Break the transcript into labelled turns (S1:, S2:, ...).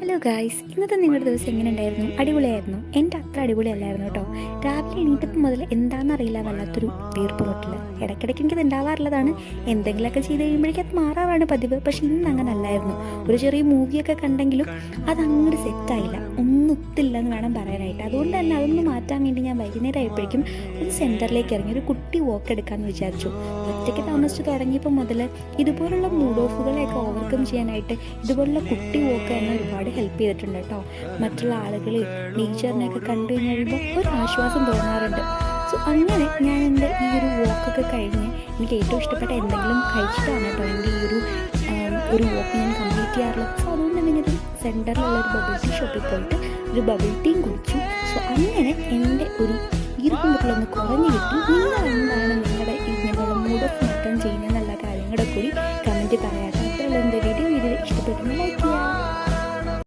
S1: Hello guys ഇന്നത്തെ നിങ്ങളുടെ ദിവസം എങ്ങനെ ഉണ്ടായിരുന്നു അടിപൊളിയായിരുന്നു. എന്റെ അത്ര അടിപൊളിയല്ലായിരുന്നു കേട്ടോ. രാവിലെ എണീറ്റപ്പം മുതൽ എന്താണെന്ന് അറിയില്ല വല്ലാത്തൊരു വീർപ്പ് മുട്ടില്ല ഇടയ്ക്കിടയ്ക്ക് എനിക്കത് ഉണ്ടാവാറുള്ളതാണ്. എന്തെങ്കിലുമൊക്കെ ചെയ്ത് കഴിയുമ്പോഴേക്കും അത് മാറാറാണ് പതിവ്. പക്ഷെ ഇന്ന് അങ്ങനെ അല്ലായിരുന്നു. ഒരു ചെറിയ മൂവിയൊക്കെ കണ്ടെങ്കിലും അത് അങ്ങോട്ട് സെറ്റായില്ല ഒന്നും ഒത്തില്ല എന്ന് വേണം പറയാനായിട്ട്. അതുകൊണ്ട് തന്നെ അതൊന്ന് മാറ്റാൻ വേണ്ടി ഞാൻ വൈകുന്നേരം ആയപ്പോഴേക്കും ഒരു സെന്ററിലേക്ക് ഇറങ്ങി ഒരു കുട്ടി വോക്ക് എടുക്കാമെന്ന് വിചാരിച്ചു. ഒറ്റയ്ക്ക് താമസിച്ച് തുടങ്ങിയപ്പോൾ മുതൽ ഇതുപോലുള്ള മൂഡ് ഓഫുകളെയൊക്കെ ഓവർകം ചെയ്യാനായിട്ട് ഇതുപോലുള്ള കുട്ടി വോക്ക് എന്നെ ഒരുപാട് ഹെൽപ്പ് ചെയ്തിട്ടുണ്ട് കേട്ടോ. മറ്റുള്ള ആളുകളെ നേച്ചറിനെയൊക്കെ കണ്ടു കഴിയുമ്പോൾ ഒരു ആശ്വാസം തോന്നാറുണ്ട്. സോ അങ്ങനെ ഞാൻ എന്റെ ഈ ഒരു വോക്കൊക്കെ കഴിഞ്ഞ് എനിക്ക് ഏറ്റവും ഇഷ്ടപ്പെട്ട എന്തെങ്കിലും കഴിച്ചിട്ടാണ് കേട്ടോ എന്റെ ഈ ഒരു ഒരു വോക്ക് ഞാൻ കംപ്ലീറ്റ് ചെയ്യാറുള്ളത്. സോ അതുകൊണ്ട് തന്നെ ഞാനൊരു സെന്ററിലുള്ള ഒരു ബബിൾ ടീ ഷോപ്പിൽ പോയിട്ട് ഒരു ബബിൾ ടീയും കുടിച്ചു. സോ അങ്ങനെ എന്റെ ഒരു ഈർപ്പം ഈർപ്പുമുട്ടിലൊന്ന് കുറഞ്ഞു കിട്ടി. നിങ്ങൾ എന്താണ് ചെയ്യുന്നതെന്നുള്ള കാര്യങ്ങളെ കൂടി കമൻറ്റ് പറയാം അത്രയുള്ള എൻ്റെ വീഡിയോ വീഡിയോ ഇഷ്ടപ്പെടുന്ന ലൈക്ക് ചെയ്യുക